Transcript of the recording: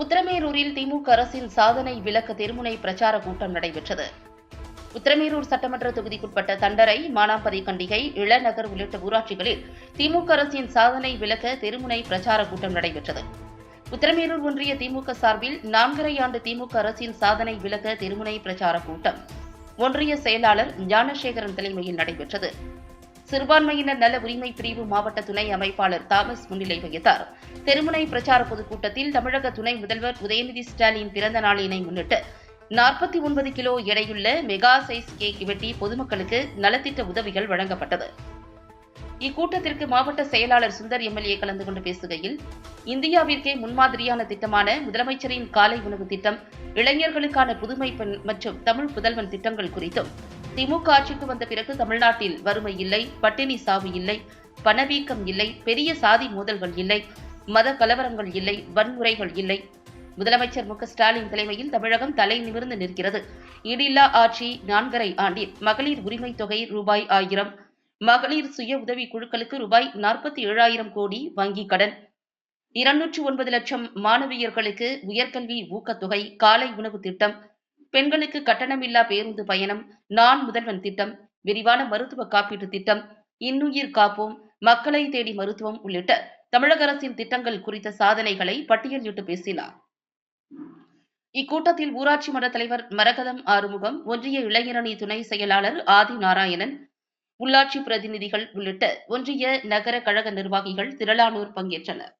உத்தரமேரூரில் திமுக அரசின் சாதனை விளக்க தெருமுனை பிரச்சார கூட்டம் நடைபெற்றது. உத்தரமேரூர் சட்டமன்ற தொகுதிக்குட்பட்ட தண்டரை மானாம்பதி கண்டிகை இளநகர் உள்ளிட்ட ஊராட்சிகளில் திமுக அரசின் சாதனை விளக்க தெருமுனை பிரச்சார கூட்டம் நடைபெற்றது. உத்தரமேரூர் ஒன்றிய திமுக சார்பில் நான்கரை ஆண்டு திமுக அரசின் சாதனை விளக்க தெருமுனை பிரச்சார கூட்டம். ஒன்றிய செயலாளர் ஞானசேகரன் தலைமையில் நடைபெற்றது. சிறுபான்மையினர் நல உரிமை பிரிவு மாவட்ட துணை அமைப்பாளர் தாமஸ் முன்னிலை வகித்தார். தெருமுனை பிரச்சார பொதுக்கூட்டத்தில் தமிழக துணை முதல்வர் உதயநிதி ஸ்டாலின் பிறந்த நாளினை முன்னிட்டு நாற்பத்தி ஒன்பது கிலோ எடையுள்ள மெகா சைஸ் கேக் வெட்டி பொதுமக்களுக்கு நலத்திட்ட உதவிகள் வழங்கப்பட்டது. இக்கூட்டத்திற்கு மாவட்ட செயலாளர் சுந்தர் எம்எல்ஏ கலந்து கொண்டு பேசுகையில் இந்தியாவிற்கே முன்மாதிரியான திட்டமான முதலமைச்சரின் காலை உணவு திட்டம் இளைஞர்களுக்கான புதுமை பெண் மற்றும் தமிழ் புதல்வன் திட்டங்கள் குறித்தும் திமுக ஆட்சிக்கு வந்த பிறகு தமிழ்நாட்டில் வறுமை இல்லை பட்டினி சாவு இல்லை பணவீக்கம் இல்லை பெரிய சாதி மோதல்கள் இல்லை மத கலவரங்கள் இல்லை வன்முறைகள் இல்லை. முதலமைச்சர் மு ஸ்டாலின் தலைமையில் தமிழகம் தலை நிமிர்ந்து நிற்கிறது. ஈடில்லா ஆட்சி நான்கரை ஆண்டில் மகளிர் உரிமை தொகை ரூபாய் ஆயிரம் மகளிர் சுய உதவி குழுக்களுக்கு ரூபாய் நாற்பத்தி ஏழாயிரம் கோடி வங்கிக் கடன். இருநூற்று ஒன்பது லட்சம் மாணவியர்களுக்கு உயர்கல்வி ஊக்கத்தொகை காலை உணவு திட்டம் பெண்களுக்கு கட்டணமில்லா பேருந்து பயணம் நான் முதல்வன் திட்டம் விரிவான மருத்துவ காப்பீட்டு திட்டம் இன்னுயிர் காப்போம் மக்களை தேடி மருத்துவம் உள்ளிட்ட தமிழக அரசின் திட்டங்கள் குறித்த சாதனைகளை பட்டியலிட்டு பேசினார். இக்கூட்டத்தில் ஊராட்சி மன்ற தலைவர் மரகதம் ஆறுமுகம் ஒன்றிய இளைஞரணி துணை செயலாளர் ஆதி நாராயணன் உள்ளாட்சி பிரதிநிதிகள் உள்ளிட்ட ஒன்றிய நகர கழக நிர்வாகிகள் திரளானோர் பங்கேற்றனர்.